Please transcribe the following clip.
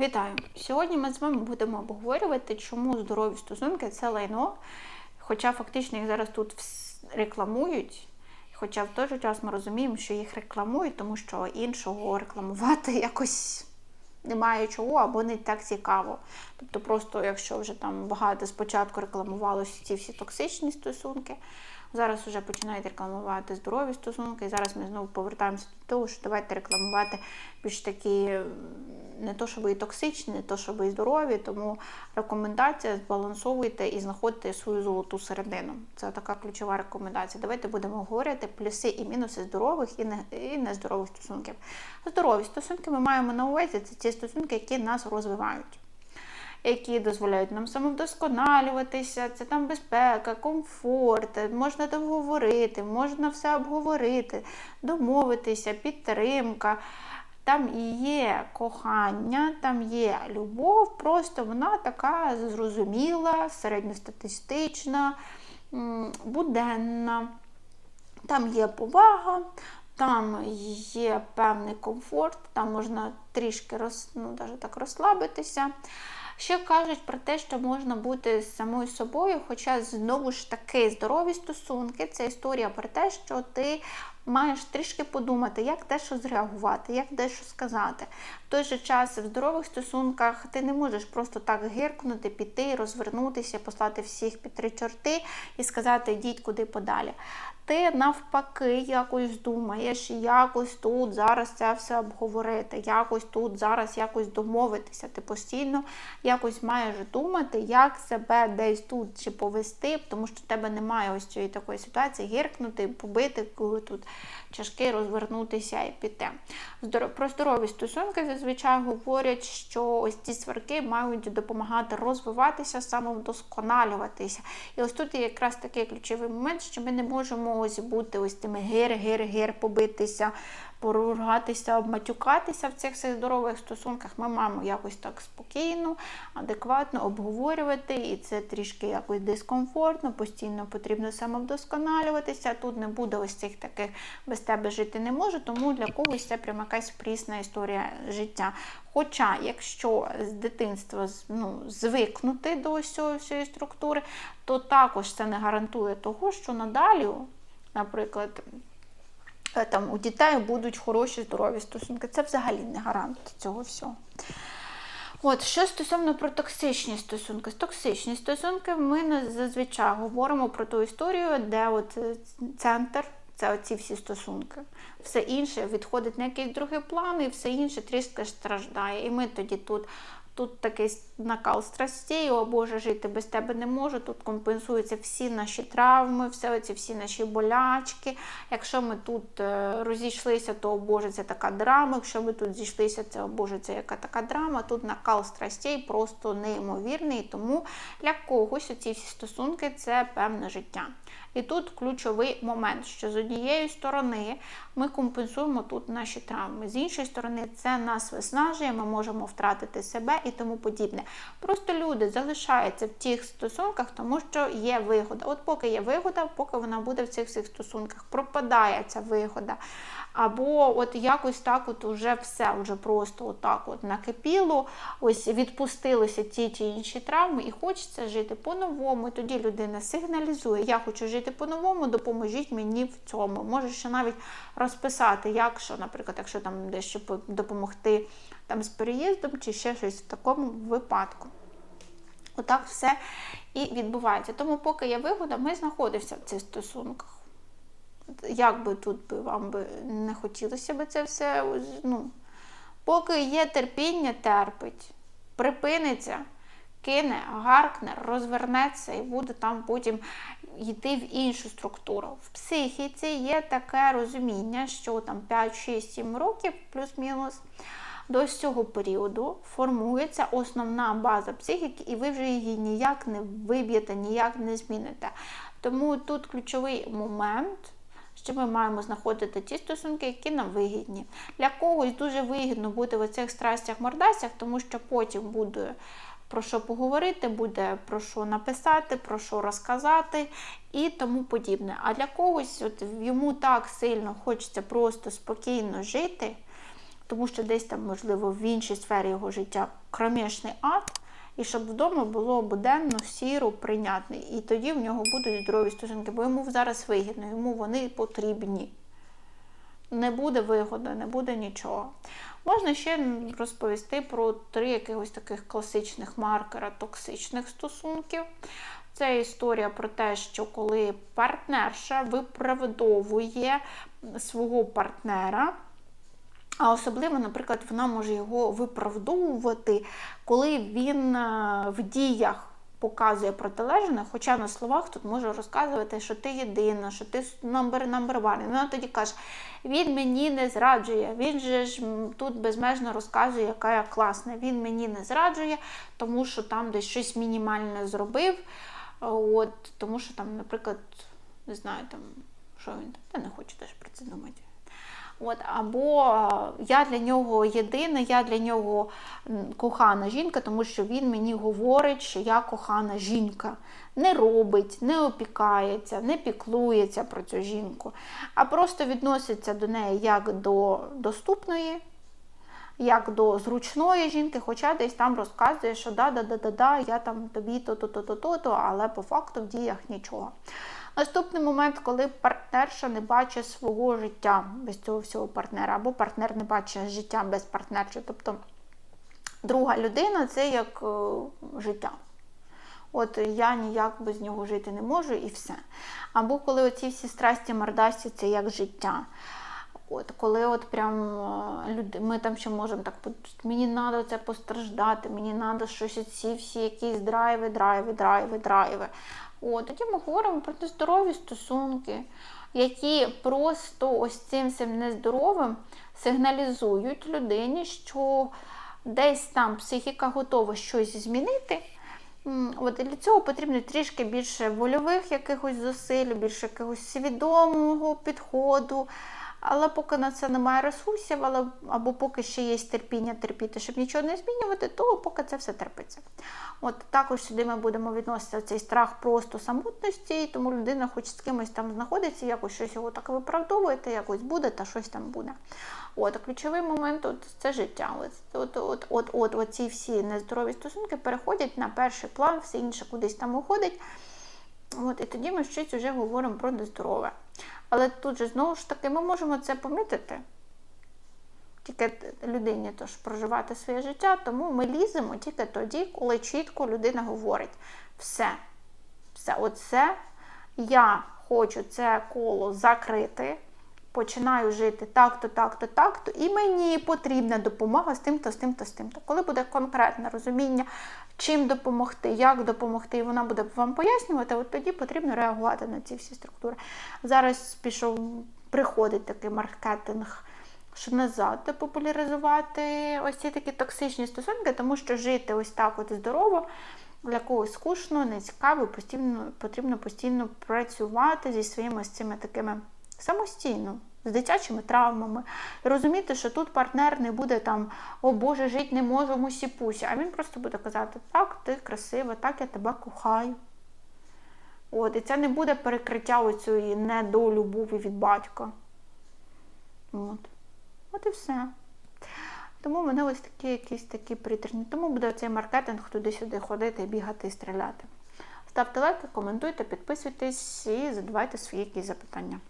Вітаю! Сьогодні ми з вами будемо обговорювати, чому здорові стосунки це лайно. Хоча фактично їх зараз тут рекламують. Хоча в той же час ми розуміємо, що їх рекламують, тому що іншого рекламувати якось немає чого або не так цікаво. Тобто, просто якщо вже там багато спочатку рекламувалося ці всі токсичні стосунки, зараз вже починають рекламувати здорові стосунки. І зараз ми знову повертаємося до того, що давайте рекламувати більш такі не то, щоб і токсичні, не то, щоб і здорові. Тому рекомендація збалансовуйте і знаходьте свою золоту середину. Це така ключова рекомендація. Давайте будемо говорити плюси і мінуси здорових і нездорових стосунків. Здорові стосунки ми маємо на увазі це ті стосунки, які нас розвивають. Які дозволяють нам самовдосконалюватися, це там безпека, комфорт, можна договорити, можна все обговорити, домовитися, підтримка. Там є кохання, там є любов, просто вона така зрозуміла, середньостатистична, буденна. Там є повага, там є певний комфорт, там можна трішки роз, ну, навіть так розслабитися. Ще кажуть про те, що можна бути самою собою, хоча знову ж таки здорові стосунки це історія про те, що ти маєш трішки подумати, як дещо зреагувати, як дещо сказати. В той же час в здорових стосунках ти не можеш просто так гиркнути, піти, розвернутися, послати всіх під три чорти і сказати йдіть куди подалі. Ти навпаки якось думаєш, якось тут зараз це все обговорити, якось тут зараз якось домовитися. Ти постійно якось маєш думати, як себе десь тут чи повести, тому що в тебе немає ось цієї такої ситуації, гіркнути, побити, коли тут чашки, розвернутися і піти. Про здорові стосунки зазвичай говорять, що ось ці сварки мають допомагати розвиватися, самовдосконалюватися. І ось тут є якраз такий ключовий момент, що ми не можемо ось бути ось тими гир-гир-гир побитися, поругатися, обматюкатися в цих всіх здорових стосунках. Ми маємо якось так спокійно, адекватно обговорювати, і це трішки якось дискомфортно, постійно потрібно самовдосконалюватися. Тут не буде ось цих таких без тебе жити не можу, тому для когось це прямо якась прісна історія життя. Хоча, якщо з дитинства ну, звикнути до ось всієї структури, то також це не гарантує того, що надалі, наприклад, там у дітей будуть хороші здорові стосунки. Це взагалі не гарант цього всього. От, що стосовно про токсичні стосунки. Токсичні стосунки ми зазвичай говоримо про ту історію, де от е, центр це оці всі стосунки. Все інше відходить на якийсь другий план, і все інше трішки страждає. І ми тоді тут. Тут такий накал страстей, о Боже, жити без тебе не можу. Тут компенсуються всі наші травми, все оці всі наші болячки. Якщо ми тут е, розійшлися, то о Боже, це така драма. Якщо ми тут зійшлися, це о Боже, це яка така драма. Тут накал страстей просто неймовірний. Тому для когось ці всі стосунки це певне життя. І тут ключовий момент, що з однієї сторони ми компенсуємо тут наші травми, з іншої сторони, це нас виснажує, ми можемо втратити себе і тому подібне. Просто люди залишаються в тих стосунках, тому що є вигода. От поки є вигода, поки вона буде в цих всіх стосунках, пропадає ця вигода. Або от якось так, от уже все вже просто отак от накипіло, ось відпустилися ті чи інші травми, і хочеться жити по-новому. І тоді людина сигналізує, я хочу жити по-новому, допоможіть мені в цьому. Може ще навіть розписати, як що, наприклад, якщо там дещо допомогти там з переїздом чи ще щось в такому випадку. Отак все і відбувається. Тому, поки є вигода, ми знаходимося в цих стосунках. Як би тут би вам би не хотілося би це все, ну, поки є терпіння, терпить, припиниться, кине, гаркне, розвернеться і буде там потім йти в іншу структуру. В психіці є таке розуміння, що там 5, 6, 7 років, плюс-мінус. До цього періоду формується основна база психіки, і ви вже її ніяк не виб'єте, ніяк не зміните. Тому тут ключовий момент, що ми маємо знаходити ті стосунки, які нам вигідні. Для когось дуже вигідно бути в цих страстях мордастях, тому що потім буде про що поговорити, буде про що написати, про що розказати і тому подібне. А для когось от, йому так сильно хочеться просто спокійно жити тому що десь там, можливо, в іншій сфері його життя кромішний ад, і щоб вдома було буденно, сіро, прийнятно. І тоді в нього будуть здорові стосунки, бо йому зараз вигідно, йому вони потрібні. Не буде вигоди, не буде нічого. Можна ще розповісти про три якихось таких класичних маркера токсичних стосунків. Це історія про те, що коли партнерша виправдовує свого партнера, а особливо, наприклад, вона може його виправдовувати, коли він е, в діях показує протилежне, хоча на словах тут може розказувати, що ти єдина, що ти номер номер ван. Вона тоді каже, він мені не зраджує, він же ж тут безмежно розказує, яка я класна. Він мені не зраджує, тому що там десь щось мінімальне зробив. От, тому що там, наприклад, не знаю, там, що він там, та не хочу теж про це думати. От, або е, я для нього єдина, я для нього кохана жінка, тому що він мені говорить, що я кохана жінка. Не робить, не опікається, не піклується про цю жінку, а просто відноситься до неї як до доступної, як до зручної жінки, хоча десь там розказує, що да-да-да-да-да, я там тобі то-то-то-то-то, але по факту в діях нічого. Наступний момент, коли партнерша не бачить свого життя без цього всього партнера, або партнер не бачить життя без партнерші. Тобто друга людина це як е, життя. От я ніяк без нього жити не можу і все. Або коли оці всі страсті мордасті, це як життя. От, коли от прям е, люди, ми там ще можемо так, мені треба це постраждати, мені треба щось ці всі якісь драйви, драйви, драйви, драйви. От, тоді ми говоримо про нездорові стосунки, які просто ось цим всім нездоровим сигналізують людині, що десь там психіка готова щось змінити. От для цього потрібно трішки більше вольових якихось зусиль, більше якогось свідомого підходу. Але поки на це немає ресурсів, але, або поки ще є терпіння терпіти, щоб нічого не змінювати, то поки це все терпиться. От також сюди ми будемо відносити цей страх просто самотності, тому людина хоч з кимось там знаходиться, якось щось його так виправдовує, та якось буде, та щось там буде. От, ключовий момент от, це життя. От, от, от, от, от ці всі нездорові стосунки переходять на перший план, все інше кудись там уходить. От, і тоді ми щось вже говоримо про нездорове. Але тут же знову ж таки ми можемо це помітити. Тільки людині тож проживати своє життя, тому ми ліземо тільки тоді, коли чітко людина говорить: все, все, оце я хочу це коло закрити, починаю жити так-то, так-то, так-то, і мені потрібна допомога з тим-то, з тим-то, з тим-то. Коли буде конкретне розуміння, чим допомогти, як допомогти, і вона буде вам пояснювати, от тоді потрібно реагувати на ці всі структури. Зараз пішов, приходить такий маркетинг. Щоб назад популяризувати ось ці такі токсичні стосунки, тому що жити ось так от здорово для когось скучно, нецікаво, постійно, потрібно постійно працювати зі своїми ось цими такими самостійно, з дитячими травмами. Розуміти, що тут партнер не буде там, о Боже, жити не можу, мусі пусі. А він просто буде казати, так, ти красива, так, я тебе кохаю. От, і це не буде перекриття оцієї недолюбові від батька. От. От і все. Тому в мене ось такі якісь такі притерні. Тому буде цей маркетинг туди-сюди ходити, бігати і стріляти. Ставте лайки, коментуйте, підписуйтесь і задавайте свої якісь запитання.